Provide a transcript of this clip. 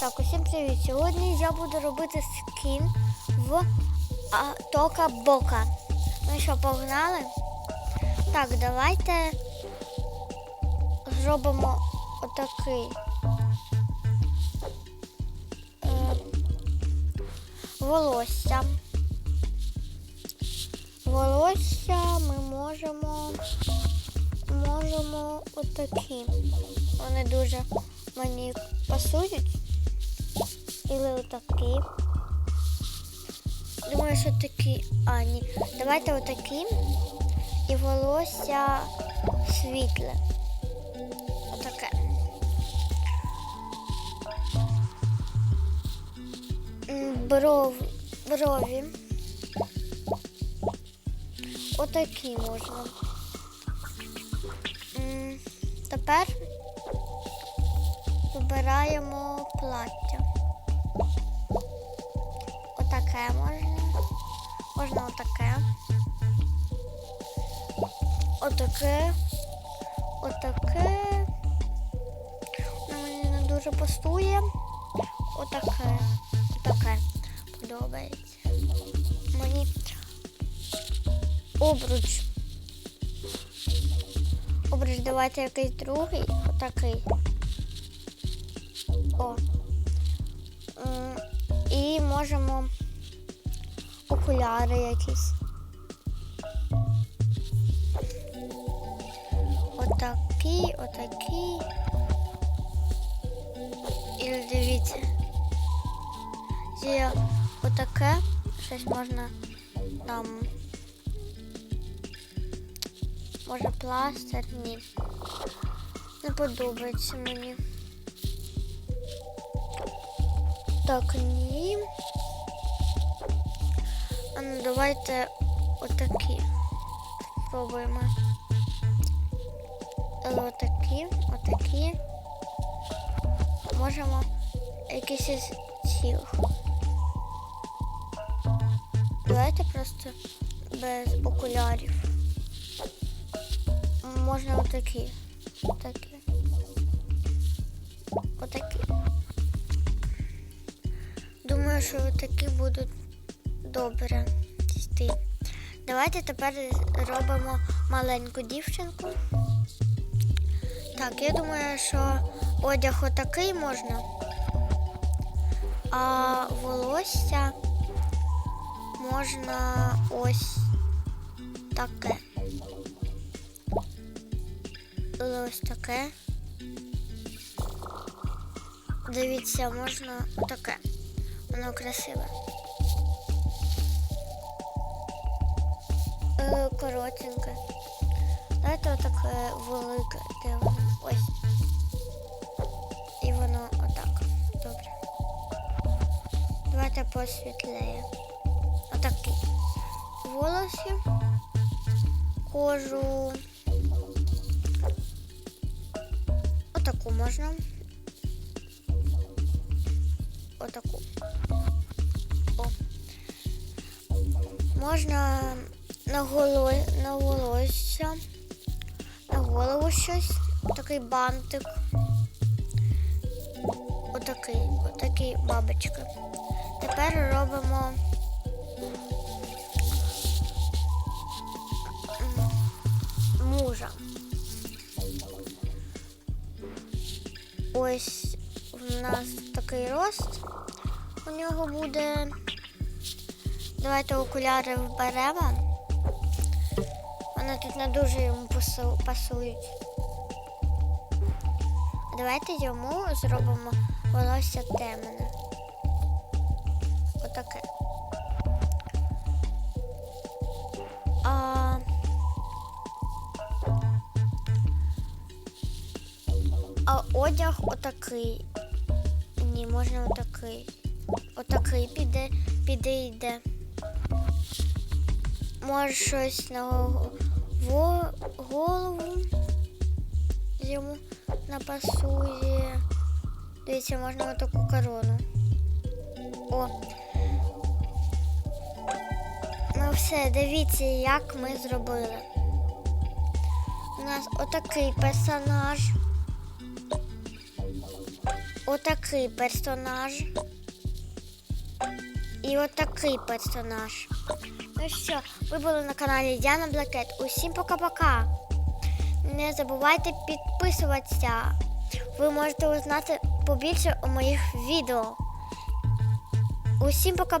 Так, усім привіт. Сьогодні я буду робити скін в Тока Бока. Ну що, погнали? Так, давайте зробимо отакий. Е, волосся. Волосся ми можемо. Можемо отакі. Вони дуже мені пасують. Или отакі. Думаю, що такі. А, ні. Давайте отакі. І волосся світле. Отаке. Бров, брові. Отакі можна. Тепер вибираємо Отаке. Отаке. Воно мені не дуже пастує. Отаке. Отаке. Подобається. Мені обруч. Обруч, давайте якийсь другий. Отакий. О. І можемо окуляри якісь. Отакі, отакі. І дивіться. Є отаке. Щось можна там. Може пластир? Ні. Не подобається мені. Так, ні. А ну давайте отакі. Спробуємо. Отакі, отакі. Можемо якісь із цих. Давайте просто без окулярів. Можна отакі. Отакі. Отакі. Думаю, що такі будуть добре йти. Давайте тепер робимо маленьку дівчинку. Так, я думаю, що одяг отакий можна, а волосся можна ось таке. Ось таке. Дивіться, можна отаке. Воно красиве. Е, коротеньке. Давайте отаке велике, де воно. Ось. І воно отак. Добре. Давайте посвітлеє. Отакий. Волосі. Кожу. Отаку можна. Отаку. О. Можна на голо... на волосся, голову щось. Такий бантик. Отакий, отакий бабочка. Тепер робимо мужа. Ось у нас такий рост. У нього буде. Давайте окуляри вберемо. Вони тут не дуже йому пасують. Давайте йому зробимо волосся темне. Отаке. А... а одяг отакий. Ні, можна отакий. Отакий піде, піде йде. Може щось на голову йому напасує. Дивіться, можна отаку корону. О. Ну все, дивіться, як ми зробили. У нас отакий персонаж. Отакий персонаж. І от такий персонаж. Ну що, ви були на каналі Діана Блакет. Усім пока-пока. Не забувайте підписуватися. Ви можете узнати побільше у моїх відео. Усім пока.